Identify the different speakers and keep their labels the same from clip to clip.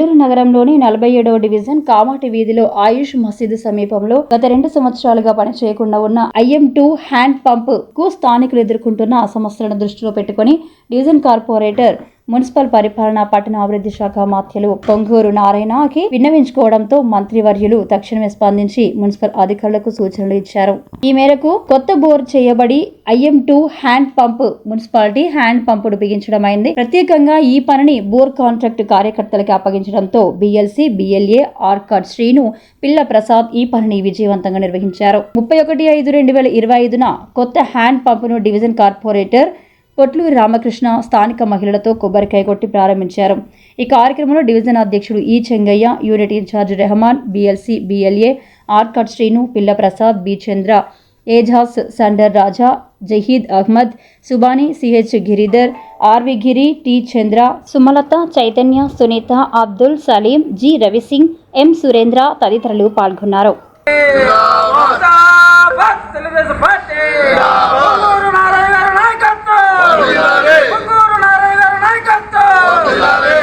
Speaker 1: నెల్లూరు నగరంలోని నలభై ఏడవ డివిజన్ కామాటి వీధిలో ఆయుష్ మసీదు సమీపంలో గత రెండు సంవత్సరాలుగా పనిచేయకుండా ఉన్న ఐఎం టూ హ్యాండ్ పంప్కు స్థానికులు ఎదుర్కొంటున్న సమస్యలను దృష్టిలో పెట్టుకుని డివిజన్ కార్పొరేటర్ మున్సిపల్ పరిపాలన పట్టణ అభివృద్ధి శాఖ మాత్యలు పొంగూరు నారాయణకి విన్నవించుకోవడంతో మంత్రివర్యులు తక్షణమే స్పందించి మున్సిపల్ అధికారులకు సూచనలు ఇచ్చారు. ఈ మేరకు కొత్త బోర్ చేయబడి IM two hand pump municipality hand పంపును బిగించడం అయింది ప్రత్యేకంగా ఈ పనిని బోర్ కాంట్రాక్ట్ కార్యకర్తలకు అప్పగించడంతో బిఎల్సి బిఎల్ఏ ఆర్కాడ్ శ్రీను పిల్ల ప్రసాద్ ఈ పనిని విజయవంతంగా నిర్వహించారు. ముప్పై ఒకటి ఐదు రెండు వేల ఇరవై ఐదున కొత్త హ్యాండ్ పంపును డివిజన్ కార్పొరేటర్ కొట్లూరి రామకృష్ణ స్థానిక మహిళలతో కొబ్బరికాయ కొట్టి ప్రారంభించారు. ఈ కార్యక్రమంలో డివిజన్ అధ్యక్షుడు E Chengaiah unit incharge Rahman BLC BLA Arcot Srinu Pillaprasad B Chandra Ejaz Sundar Raja Zahid Ahmed Subhani CH Giridhar RV Giri T Chandra Sumalatha Chaitanya Sunitha Abdul Saleem G Ravi Singh M Surendra తదితరులు పాల్గొన్నారు
Speaker 2: జిందాబాద్ Telugu Desam party Ponguru Narayana గారి నాయకత్వం పొంగూరు నారాయణ గారి నాయకత్వం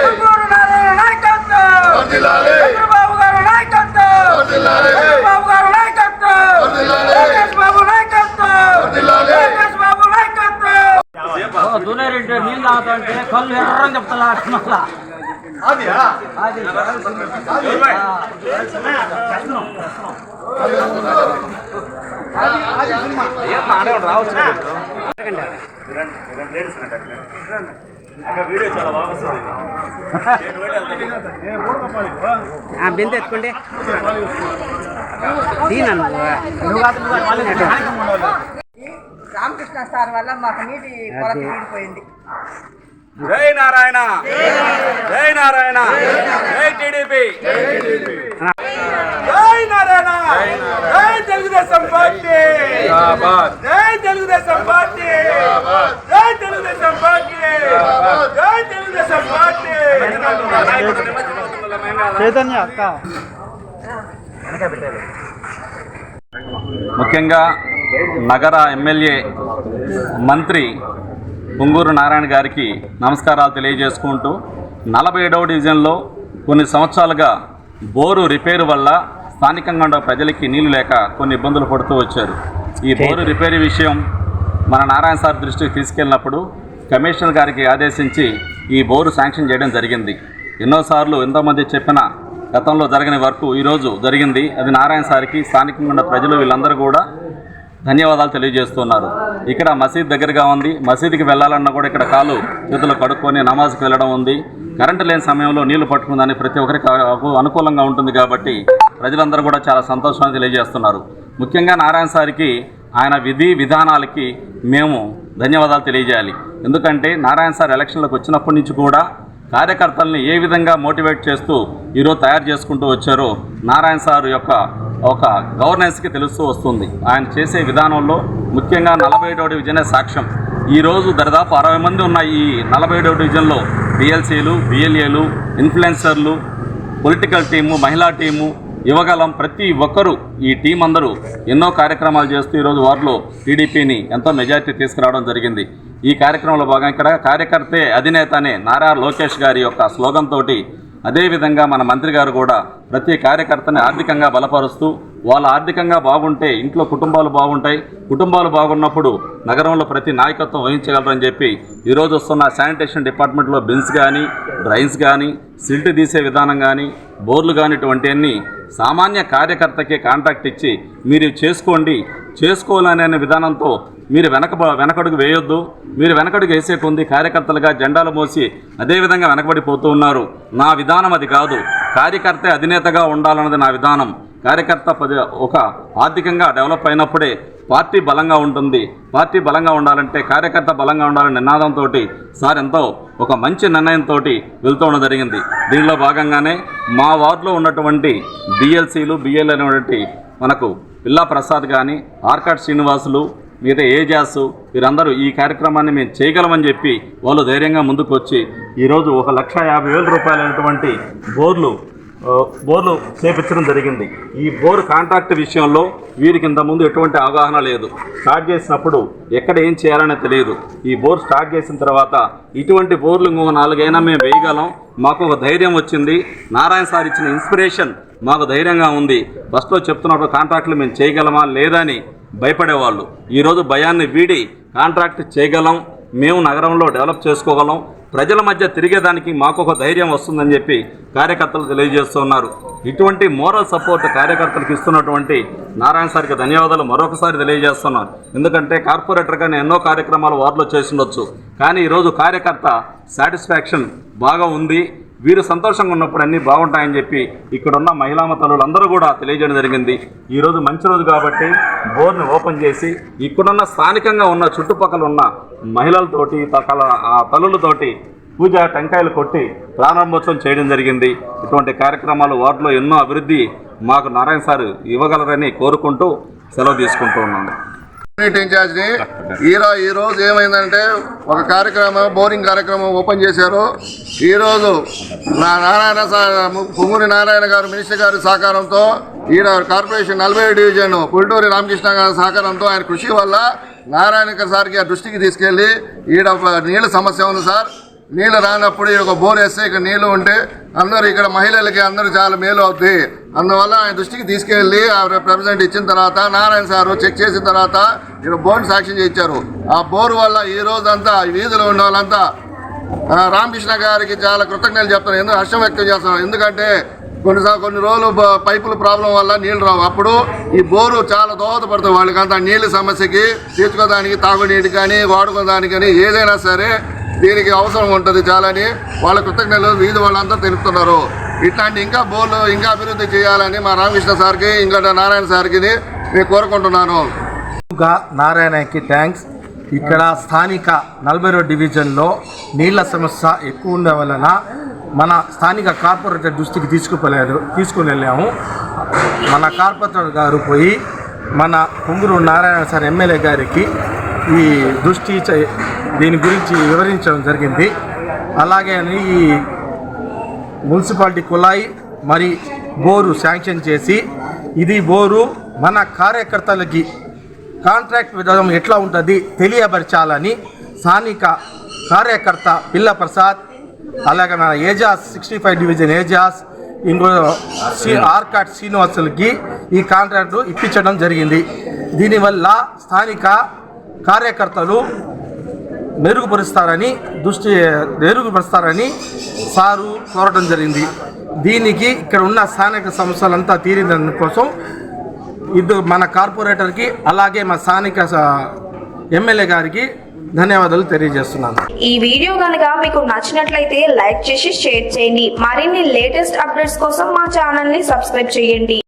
Speaker 2: పొంగూరు నారాయణ నాయకత్వం చంద్రబాబు గారి నాయకత్వం చంద్రబాబు గారి నాయకత్వం లోకేష్ బాబు నాయకత్వం లోకేష్ బాబు నాయకత్వం
Speaker 3: దునేరెడ్డి నీళ్ళు తాగుతుంటే కళ్ళు ఎర్రని చెప్తా మళ్ళా. అది బిందె ఎత్తుకోండి. దీనన్ను
Speaker 4: రామకృష్ణ సార్ వల్ల మాకు నీటి కొరత తీరిపోయింది.
Speaker 2: జై నారాయణ. జై నారాయణ. జై టీడీపీ. జై నారాయణ. జై తెలుగుదేశం పార్టీ. జై తెలుగుదేశం పార్టీ. జై తెలుగుదేశం పార్టీ. జై తెలుగుదేశం పార్టీ.
Speaker 3: చైతన్య అక్క.
Speaker 5: ముఖ్యంగా నగర ఎమ్మెల్యే మంత్రి పొంగూరు నారాయణ గారికి నమస్కారాలు తెలియజేసుకుంటూ నలభై ఏడవ డివిజన్లో కొన్ని సంవత్సరాలుగా బోరు రిపేరు వల్ల స్థానికంగా ఉన్న ప్రజలకి నీళ్ళు లేక కొన్ని ఇబ్బందులు పడుతూ వచ్చారు. ఈ బోరు రిపేరు విషయం మన నారాయణ సార్ దృష్టికి తీసుకెళ్ళినప్పుడు కమిషనర్ గారికి ఆదేశించి ఈ బోరు శాంక్షన్ చేయడం జరిగింది. ఎన్నోసార్లు ఎంతోమంది చెప్పిన గతంలో జరగని వర్క్ ఈరోజు జరిగింది. అది నారాయణ సార్కి స్థానికంగా ఉన్న ప్రజలు వీళ్ళందరూ కూడా ధన్యవాదాలు తెలియజేస్తున్నారు. ఇక్కడ మసీద్ దగ్గరగా ఉంది. మసీద్కి వెళ్ళాలన్నా కూడా ఇక్కడ కాలు చేతులు కడుక్కొని నమాజ్కి వెళ్ళడం ఉంది. కరెంటు లేని సమయంలో నీళ్ళు పట్టుకుందని ప్రతి ఒక్కరికి అనుకూలంగా ఉంటుంది కాబట్టి ప్రజలందరూ కూడా చాలా సంతోషాన్ని తెలియజేస్తున్నారు. ముఖ్యంగా నారాయణ సార్కి ఆయన విధి విధానాలకి మేము ధన్యవాదాలు తెలియజేయాలి. ఎందుకంటే నారాయణ సార్ ఎలక్షన్లకు వచ్చినప్పటి నుంచి కూడా కార్యకర్తల్ని ఏ విధంగా మోటివేట్ చేస్తూ ఈరోజు తయారు చేసుకుంటూ వచ్చారో నారాయణ సార్ యొక్క ఒక గవర్నెన్స్కి తెలుస్తూ వస్తుంది. ఆయన చేసే విధానంలో ముఖ్యంగా నలభై ఏడవ డివిజనే సాక్ష్యం. ఈరోజు దరిదాపు అరవై మంది ఉన్న ఈ నలభై ఏడవ డివిజన్లో బిఎల్సీలు బిఎల్ఏలు ఇన్ఫ్లుయెన్సర్లు పొలిటికల్ టీము మహిళా టీము యువగలం ప్రతి ఒక్కరూ ఈ టీం అందరూ ఎన్నో కార్యక్రమాలు చేస్తూ ఈరోజు వారిలో టీడీపీని ఎంతో మెజార్టీ తీసుకురావడం జరిగింది. ఈ కార్యక్రమంలో భాగంగా ఇక్కడ కార్యకర్తే అధినేత అనే నారా లోకేష్ గారి యొక్క స్లోగన్ తోటి అదేవిధంగా మన మంత్రి గారు కూడా ప్రతి కార్యకర్తని ఆర్థికంగా బలపరుస్తూ వాళ్ళు ఆర్థికంగా బాగుంటే ఇంట్లో కుటుంబాలు బాగుంటాయి కుటుంబాలు బాగున్నప్పుడు నగరంలో ప్రతి నాయకత్వం వహించగలరని చెప్పి ఈరోజు వస్తున్న శానిటేషన్ డిపార్ట్మెంట్లో బిన్స్ కానీ డ్రైన్స్ కానీ సిల్ట్ తీసే విధానం కానీ బోర్లు కానీ ఇటువంటివన్నీ సామాన్య కార్యకర్తకే కాంట్రాక్ట్ ఇచ్చి మీరు చేసుకోండి చేసుకోవాలనే విధానంతో మీరు వెనక వెనకడుగు వేయొద్దు. మీరు వెనకడుగు వేసే కొంది కార్యకర్తలుగా జెండాలు మోసి అదేవిధంగా వెనకబడిపోతూ ఉన్నారు. నా విధానం అది కాదు. కార్యకర్త అధినేతగా ఉండాలన్నది నా విధానం. కార్యకర్త పది ఒక ఆర్థికంగా డెవలప్ అయినప్పుడే పార్టీ బలంగా ఉంటుంది. పార్టీ బలంగా ఉండాలంటే కార్యకర్త బలంగా ఉండాలనే నినాదంతో సార్ ఎంతో ఒక మంచి నిర్ణయంతో వెళ్తూ ఉండడం జరిగింది. దీనిలో భాగంగానే మా వార్డులో ఉన్నటువంటి బిఎల్సీలు బిఎల్ అనేటువంటి మనకు పిల్లా ప్రసాద్ కానీ ఆర్కాడ్ శ్రీనివాసులు మిగతా ఏజాస్ వీరందరూ ఈ కార్యక్రమాన్ని మేము చేయగలమని చెప్పి వాళ్ళు ధైర్యంగా ముందుకు వచ్చి ఈరోజు ఒక లక్ష యాభై వేల రూపాయలైనటువంటి బోర్లు బోర్లు చేపించడం జరిగింది. ఈ బోర్ కాంట్రాక్ట్ విషయంలో వీరికి ఇంతకుముందు ఎటువంటి అవగాహన లేదు. స్టార్ట్ చేసినప్పుడు ఎక్కడ ఏం చేయాలనే తెలియదు. ఈ బోర్ స్టార్ట్ చేసిన తర్వాత ఇటువంటి బోర్లు ఇంకొక నాలుగైనా మేము వేయగలం. మాకు ఒక ధైర్యం వచ్చింది. నారాయణ సార్ ఇచ్చిన ఇన్స్పిరేషన్ మాకు ధైర్యంగా ఉంది. ఫస్ట్లో చెప్తున్నప్పుడు కాంట్రాక్ట్లు మేము చేయగలమా లేదా అని భయపడేవాళ్ళు. ఈరోజు భయాన్ని వీడి కాంట్రాక్ట్ చేయగలం మేము నగరంలో డెవలప్ చేసుకోగలం ప్రజల మధ్య తిరిగేదానికి మాకు ఒక ధైర్యం వస్తుందని చెప్పి కార్యకర్తలు తెలియజేస్తున్నారు ఇటువంటి మోరల్ సపోర్ట్ కార్యకర్తలకు ఇస్తున్నటువంటి నారాయణ సార్కి ధన్యవాదాలు మరొకసారి తెలియజేస్తున్నాను. ఎందుకంటే కార్పొరేటర్గా నేను ఎన్నో కార్యక్రమాలు వార్డులో చేసిండొచ్చు కానీ ఈరోజు కార్యకర్త సాటిస్ఫాక్షన్ బాగా ఉంది. వీరు సంతోషంగా ఉన్నప్పుడు అన్నీ బాగుంటాయని చెప్పి ఇక్కడున్న మహిళా తల్లులందరూ కూడా తెలియజేయడం జరిగింది. ఈరోజు మంచి రోజు కాబట్టి బోర్ని ఓపెన్ చేసి ఇక్కడున్న స్థానికంగా ఉన్న చుట్టుపక్కల ఉన్న మహిళలతోటి తకల ఆ తల్లులతోటి పూజ టెంకాయలు కొట్టి ప్రారంభోత్సవం చేయడం జరిగింది. ఇటువంటి కార్యక్రమాలు వార్డులో ఎన్నో అభివృద్ధి మాకు నారాయణ సార్ ఇవ్వగలరని కోరుకుంటూ సెలవు తీసుకుంటూ ఉన్నాను
Speaker 6: ఇన్ఛార్జ్ని ఈరో ఈ రోజు ఏమైందంటే ఒక కార్యక్రమం బోరింగ్ కార్యక్రమం ఓపెన్ చేశారు. ఈరోజు నా నారాయణ సా- పొంగూరి నారాయణ గారు మినిస్టర్ గారి సహకారంతో ఈడ కార్పొరేషన్ నలభై డివిజన్ పుల్టూరి రామకృష్ణ గారి సహకారంతో ఆయన కృషి వల్ల నారాయణ సార్కి ఆ దృష్టికి తీసుకెళ్ళి ఈడ నీళ్ళ సమస్య ఉంది సార్. నీళ్ళు రానప్పుడు ఈ ఒక బోర్ వేస్తే ఇక్కడ నీళ్ళు ఉంటే అందరూ ఇక్కడ మహిళలకి అందరూ చాలా మేలు అవుద్ది. అందువల్ల ఆయన దృష్టికి తీసుకెళ్ళి ఆ రిప్రజెంట్ ఇచ్చిన తర్వాత నారాయణ సారు చెక్ చేసిన తర్వాత ఇక్కడ బోర్డు సాక్ష్యం చేయించారు. ఆ బోర్ వల్ల ఈ రోజంతా ఈ వీధిలో ఉన్న వాళ్ళంతా రామకృష్ణ గారికి చాలా కృతజ్ఞతలు చెప్తాను ఎందుకు హర్షం వ్యక్తం చేస్తాను ఎందుకంటే కొన్నిసార్లు కొన్ని రోజులు పైపుల ప్రాబ్లం వల్ల నీళ్ళు రావు. అప్పుడు ఈ బోరు చాలా దోహదపడుతుంది వాళ్ళకంతా. నీళ్ళ సమస్యకి తీర్చుకోవడానికి తాగునీటి కానీ వాడుకోవడానికి కానీ ఏదైనా సరే దీనికి అవసరం ఉంటుంది. చాలని వాళ్ళ కృతజ్ఞతలు వీధి వాళ్ళంతా తెలుపుతున్నారు. ఇట్లాంటి ఇంకా బోర్లు ఇంకా అభివృద్ధి చేయాలని మా రామకృష్ణ సార్కి ఇంకా నారాయణ సార్కి నేను కోరుకుంటున్నాను.
Speaker 7: నారాయణకి థ్యాంక్స్ ఇక్కడ స్థానిక నలభై రెండు డివిజన్లో నీళ్ళ సమస్య ఎక్కువ ఉండే వలన మన స్థానిక కార్పొరేటర్ దృష్టికి తీసుకుపోలేదు తీసుకుని వెళ్ళాము మన కార్పొరేటర్ గారు పోయి మన పొంగురు నారాయణ సార్ ఎమ్మెల్యే గారికి ఈ దృష్టి చే- దీని గురించి వివరించడం జరిగింది. అలాగే ఈ మున్సిపాలిటీ కుళాయి మరి బోరు శాంక్షన్ చేసి ఇది బోరు మన కార్యకర్తలకి కాంట్రాక్ట్ విధానం ఎట్లా ఉంటుంది తెలియపరచాలని స్థానిక కార్యకర్త పిల్ల ప్రసాద్ అలాగే మన Ejaz sixty five division Ejaz ఇంకో ఆర్కాట్ శ్రీనివాసులకి ఈ కాంట్రాక్టు ఇప్పించడం జరిగింది. దీనివల్ల స్థానిక కార్యకర్తలు మెరుగుపరుస్తారని దృష్టి మెరుగుపరుస్తారని సారు కోరటం జరిగింది. దీనికి ఇక్కడ ఉన్న స్థానిక సమస్యలంతా తీరిందని కోసం ఇది మన కార్పొరేటర్కి అలాగే మా స్థానిక ఎమ్మెల్యే గారికి ధన్యవాదాలు తెలియజేస్తున్నాను.
Speaker 8: ఈ వీడియో కనుక మీకు నచ్చినట్లయితే లైక్ చేసి షేర్ చేయండి. మరిన్ని లేటెస్ట్ అప్డేట్స్ కోసం మా ఛానల్ని సబ్స్క్రైబ్ చేయండి.